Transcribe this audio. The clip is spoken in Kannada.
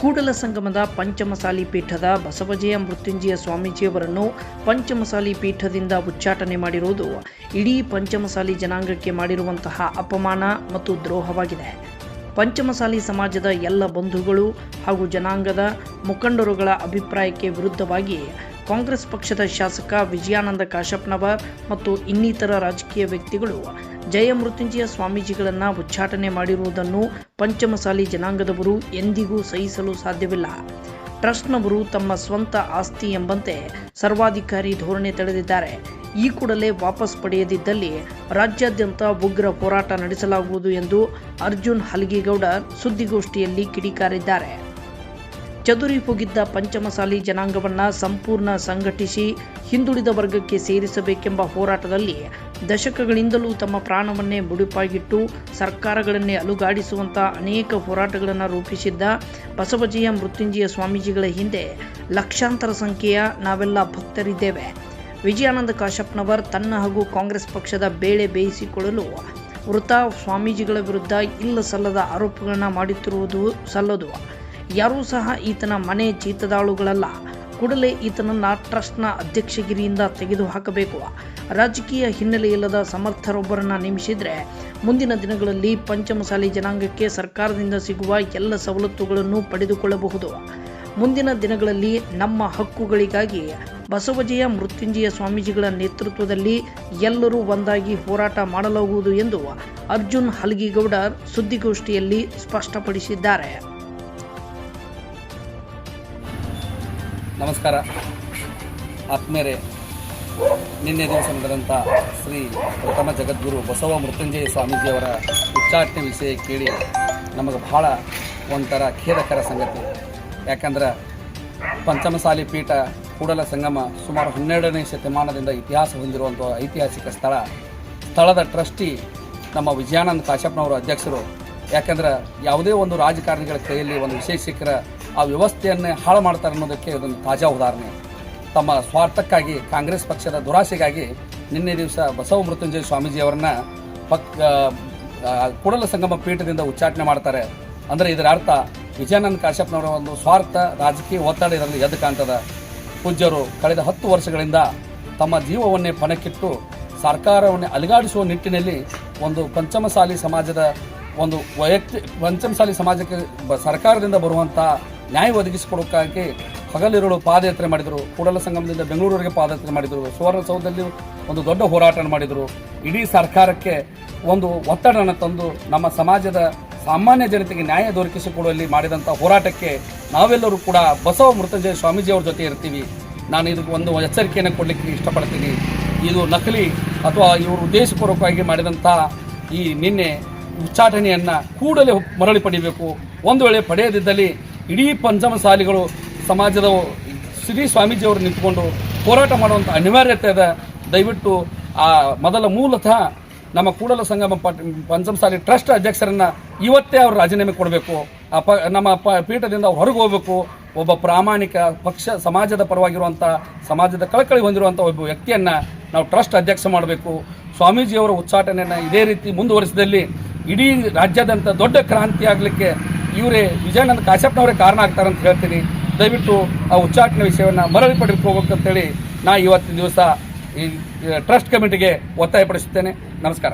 ಕೂಡಲ ಸಂಗಮದ ಪಂಚಮಸಾಲಿ ಪೀಠದ ಬಸವಜಯ ಮೃತ್ಯುಂಜಯ ಸ್ವಾಮೀಜಿಯವರನ್ನು ಪಂಚಮಸಾಲಿ ಪೀಠದಿಂದ ಉಚ್ಚಾಟನೆ ಮಾಡಿರುವುದು ಇಡೀ ಪಂಚಮಸಾಲಿ ಜನಾಂಗಕ್ಕೆ ಮಾಡಿರುವಂತಹ ಅಪಮಾನ ಮತ್ತು ದ್ರೋಹವಾಗಿದೆ. ಪಂಚಮಸಾಲಿ ಸಮಾಜದ ಎಲ್ಲ ಬಂಧುಗಳು ಹಾಗೂ ಜನಾಂಗದ ಮುಖಂಡರುಗಳ ಅಭಿಪ್ರಾಯಕ್ಕೆ ವಿರುದ್ಧವಾಗಿ ಕಾಂಗ್ರೆಸ್ ಪಕ್ಷದ ಶಾಸಕ ವಿಜಯಾನಂದ ಕಾಶಪ್ಪನವರ್ ಮತ್ತು ಇನ್ನಿತರ ರಾಜಕೀಯ ವ್ಯಕ್ತಿಗಳು ಜಯ ಮೃತ್ಯುಂಜಯ ಸ್ವಾಮೀಜಿಗಳನ್ನು ಉಚ್ಚಾಟನೆ ಮಾಡಿರುವುದನ್ನು ಪಂಚಮಸಾಲಿ ಜನಾಂಗದವರು ಎಂದಿಗೂ ಸಹಿಸಲು ಸಾಧ್ಯವಿಲ್ಲ. ಟ್ರಸ್ಟ್ನವರು ತಮ್ಮ ಸ್ವಂತ ಆಸ್ತಿ ಎಂಬಂತೆ ಸರ್ವಾಧಿಕಾರಿ ಧೋರಣೆ ತಳೆದಿದ್ದಾರೆ. ಈ ಕೂಡಲೇ ವಾಪಸ್ ಪಡೆಯದಿದ್ದಲ್ಲಿ ರಾಜ್ಯಾದ್ಯಂತ ಉಗ್ರ ಹೋರಾಟ ನಡೆಸಲಾಗುವುದು ಎಂದು ಅರ್ಜುನ್ ಹಲಗಿಗೌಡ ಸುದ್ದಿಗೋಷ್ಠಿಯಲ್ಲಿ ಕಿಡಿಕಾರಿದ್ದಾರೆ. ಚದುರಿ ಹೋಗಿದ್ದ ಪಂಚಮಸಾಲಿ ಜನಾಂಗವನ್ನ ಸಂಪೂರ್ಣ ಸಂಘಟಿಸಿ ಹಿಂದುಳಿದ ವರ್ಗಕ್ಕೆ ಸೇರಿಸಬೇಕೆಂಬ ಹೋರಾಟದಲ್ಲಿ ದಶಕಗಳಿಂದಲೂ ತಮ್ಮ ಪ್ರಾಣವನ್ನೇ ಮುಡುಪಾಗಿಟ್ಟು ಸರ್ಕಾರಗಳನ್ನೇ ಅಲುಗಾಡಿಸುವಂಥ ಅನೇಕ ಹೋರಾಟಗಳನ್ನು ರೂಪಿಸಿದ್ದ ಬಸವಜಯ ಮೃತ್ಯುಂಜಯ ಸ್ವಾಮೀಜಿಗಳ ಹಿಂದೆ ಲಕ್ಷಾಂತರ ಸಂಖ್ಯೆಯ ನಾವೆಲ್ಲ ಭಕ್ತರಿದ್ದೇವೆ. ವಿಜಯಾನಂದ ಕಾಶಪ್ಪನವರ್ ತನ್ನ ಹಾಗೂ ಕಾಂಗ್ರೆಸ್ ಪಕ್ಷದ ಬೇಳೆ ಬೇಯಿಸಿಕೊಳ್ಳಲು ವೃತ ಸ್ವಾಮೀಜಿಗಳ ವಿರುದ್ಧ ಇಲ್ಲ ಸಲ್ಲದ ಆರೋಪಗಳನ್ನು ಮಾಡುತ್ತಿರುವುದು ಸಲ್ಲದು. ಯಾರೂ ಸಹ ಈತನ ಮನೆ ಚೀತದಾಳುಗಳಲ್ಲ. ಕೂಡಲೇ ಈತನನ್ನು ಟ್ರಸ್ಟ್ನ ಅಧ್ಯಕ್ಷಗಿರಿಯಿಂದ ತೆಗೆದುಹಾಕಬೇಕು. ರಾಜಕೀಯ ಹಿನ್ನೆಲೆ ಇಲ್ಲದ ಸಮರ್ಥರೊಬ್ಬರನ್ನು ನೇಮಿಸಿದರೆ ಮುಂದಿನ ದಿನಗಳಲ್ಲಿ ಪಂಚಮಸಾಲಿ ಜನಾಂಗಕ್ಕೆ ಸರ್ಕಾರದಿಂದ ಸಿಗುವ ಎಲ್ಲ ಸವಲತ್ತುಗಳನ್ನು ಪಡೆದುಕೊಳ್ಳಬಹುದು. ಮುಂದಿನ ದಿನಗಳಲ್ಲಿ ನಮ್ಮ ಹಕ್ಕುಗಳಿಗಾಗಿ ಬಸವಜಯ ಮೃತ್ಯುಂಜಯ ಸ್ವಾಮೀಜಿಗಳ ನೇತೃತ್ವದಲ್ಲಿ ಎಲ್ಲರೂ ಒಂದಾಗಿ ಹೋರಾಟ ಮಾಡಲಾಗುವುದು ಎಂದು ಅರ್ಜುನ್ ಹಲಗಿಗೌಡ ಸುದ್ದಿಗೋಷ್ಠಿಯಲ್ಲಿ ಸ್ಪಷ್ಟಪಡಿಸಿದ್ದಾರೆ. ನಮಸ್ಕಾರ. ಆತ್ಮೇರೆ, ನಿನ್ನೆ ದಿವಸ ನಡೆದಂಥ ಶ್ರೀ ಪ್ರಥಮ ಜಗದ್ಗುರು ಬಸವ ಮೃತ್ಯುಂಜಯ ಸ್ವಾಮೀಜಿಯವರ ಉಚ್ಚಾಟನೆ ವಿಷಯ ಕೇಳಿ ನಮಗೆ ಬಹಳ ಒಂಥರ ಖೇದಕರ ಸಂಗತಿ. ಯಾಕಂದ್ರೆ ಪಂಚಮಸಾಲಿ ಪೀಠ ಕೂಡಲ ಸಂಗಮ ಸುಮಾರು ಹನ್ನೆರಡನೇ ಶತಮಾನದಿಂದ ಇತಿಹಾಸ ಹೊಂದಿರುವಂಥ ಐತಿಹಾಸಿಕ ಸ್ಥಳ. ಸ್ಥಳದ ಟ್ರಸ್ಟಿ ನಮ್ಮ ವಿಜಯಾನಂದ ಕಾಶಪ್ಪನವರು ಅಧ್ಯಕ್ಷರು. ಯಾಕಂದ್ರೆ ಯಾವುದೇ ಒಂದು ರಾಜಕಾರಣಿಗಳ ಕೈಯಲ್ಲಿ ಒಂದು ವಿಶೇಷಕರ ಆ ವ್ಯವಸ್ಥೆಯನ್ನೇ ಹಾಳು ಮಾಡ್ತಾರೆ ಅನ್ನೋದಕ್ಕೆ ಇದೊಂದು ತಾಜಾ ಉದಾಹರಣೆ. ತಮ್ಮ ಸ್ವಾರ್ಥಕ್ಕಾಗಿ ಕಾಂಗ್ರೆಸ್ ಪಕ್ಷದ ದುರಾಸೆಗಾಗಿ ನಿನ್ನೆ ದಿವಸ ಬಸವ ಮೃತ್ಯುಂಜಯ ಸ್ವಾಮೀಜಿಯವರನ್ನ ಪಕ್ ಕೂಡಲ ಸಂಗಮ ಪೀಠದಿಂದ ಉಚ್ಚಾಟನೆ ಮಾಡ್ತಾರೆ. ಅಂದರೆ ಇದರ ಅರ್ಥ ವಿಜಯಾನಂದ ಕಾಶ್ಯಪ್ನವರ ಒಂದು ಸ್ವಾರ್ಥ ರಾಜಕೀಯ ಒತ್ತಡ ಇದರಲ್ಲಿ ಎದ್ದು ಕಾಣ್ತದೆ. ಪೂಜ್ಯರು ಕಳೆದ ಹತ್ತು ವರ್ಷಗಳಿಂದ ತಮ್ಮ ಜೀವವನ್ನೇ ಪಣಕ್ಕಿಟ್ಟು ಸರ್ಕಾರವನ್ನೇ ಅಲುಗಾಡಿಸುವ ನಿಟ್ಟಿನಲ್ಲಿ ಒಂದು ಪಂಚಮಸಾಲಿ ಸಮಾಜದ ಒಂದು ವೈಯಕ್ತಿಕ ಪಂಚಮಸಾಲಿ ಸಮಾಜಕ್ಕೆ ಸರ್ಕಾರದಿಂದ ಬರುವಂಥ ನ್ಯಾಯ ಒದಗಿಸಿಕೊಡೋಕ್ಕಾಗಿ ಹಗಲಿರುಳು ಪಾದಯಾತ್ರೆ ಮಾಡಿದರು. ಕೂಡಲ ಸಂಗಮದಿಂದ ಬೆಂಗಳೂರಿಗೆ ಪಾದಯಾತ್ರೆ ಮಾಡಿದರು. ಸುವರ್ಣಸೌಧದಲ್ಲಿ ಒಂದು ದೊಡ್ಡ ಹೋರಾಟ ಮಾಡಿದರು. ಇಡೀ ಸರ್ಕಾರಕ್ಕೆ ಒಂದು ಒತ್ತಡವನ್ನು ತಂದು ನಮ್ಮ ಸಮಾಜದ ಸಾಮಾನ್ಯ ಜನತೆಗೆ ನ್ಯಾಯ ದೊರಕಿಸಿಕೊಡುವಲ್ಲಿ ಮಾಡಿದಂಥ ಹೋರಾಟಕ್ಕೆ ನಾವೆಲ್ಲರೂ ಕೂಡ ಬಸವ ಮೃತ್ಯುಂಜಯ ಸ್ವಾಮೀಜಿಯವ್ರ ಜೊತೆ ಇರ್ತೀವಿ. ನಾನು ಇದಕ್ಕೆ ಒಂದು ಎಚ್ಚರಿಕೆಯನ್ನು ಕೊಡಲಿಕ್ಕೆ ಇಷ್ಟಪಡ್ತೀನಿ. ಇದು ನಕಲಿ ಅಥವಾ ಇವರು ಉದ್ದೇಶಪೂರ್ವಕವಾಗಿ ಮಾಡಿದಂಥ ಈ ನಿನ್ನೆ ಉಚ್ಚಾಟನೆಯನ್ನು ಕೂಡಲೇ ಮರಳಿ ಪಡಿಬೇಕು. ಒಂದು ವೇಳೆ ಪಡೆಯದಿದ್ದಲ್ಲಿ ಇಡೀ ಪಂಚಮಸಾಲಿಗಳು ಸಮಾಜದ ಶ್ರೀ ಸ್ವಾಮೀಜಿಯವರು ನಿಂತುಕೊಂಡು ಹೋರಾಟ ಮಾಡುವಂಥ ಅನಿವಾರ್ಯತೆ ಇದೆ ದಯವಿಟ್ಟು ಆ ಮೊದಲ ಮೂಲತಃ ನಮ್ಮ ಕೂಡಲ ಸಂಗಮ ಪಂಚಮಸಾಲಿ ಟ್ರಸ್ಟ್ ಅಧ್ಯಕ್ಷರನ್ನ ಇವತ್ತೇ ಅವರು ರಾಜೀನಾಮೆ ಕೊಡಬೇಕು. ಆ ನಮ್ಮ ಪ, ಪೀಠದಿಂದ ಹೊರಗೆ ಹೋಗಬೇಕು. ಒಬ್ಬ ಪ್ರಾಮಾಣಿಕ ಪಕ್ಷ ಸಮಾಜದ ಪರವಾಗಿರುವಂಥ ಸಮಾಜದ ಕಳಕಳಿ ಹೊಂದಿರುವಂಥ ಒಬ್ಬ ವ್ಯಕ್ತಿಯನ್ನು ನಾವು ಟ್ರಸ್ಟ್ ಅಧ್ಯಕ್ಷ ಮಾಡಬೇಕು. ಸ್ವಾಮೀಜಿಯವರ ಉಚ್ಚಾಟನೆಯನ್ನು ಇದೇ ರೀತಿ ಮುಂದುವರಿಸಿದಲ್ಲಿ ಇಡೀ ರಾಜ್ಯಾದ್ಯಂತ ದೊಡ್ಡ ಕ್ರಾಂತಿ ಆಗಲಿಕ್ಕೆ ಇವರೇ ವಿಜಯಾನಂದ ಕಾಶಪ್ಪನವರೇ ಕಾರಣ ಆಗ್ತಾರೆ ಅಂತ ಹೇಳ್ತೀನಿ. ದಯವಿಟ್ಟು ಆ ಉಚ್ಚಾಟನೆ ವಿಷಯವನ್ನು ಮರಳಿ ಪಡೆದು ಹೋಗ್ಬೇಕಂತೇಳಿ ನಾ ಇವತ್ತಿನ ದಿವಸ ಈ ಟ್ರಸ್ಟ್ ಕಮಿಟಿಗೆ ಒತ್ತಾಯಪಡಿಸುತ್ತೇನೆ. ನಮಸ್ಕಾರ.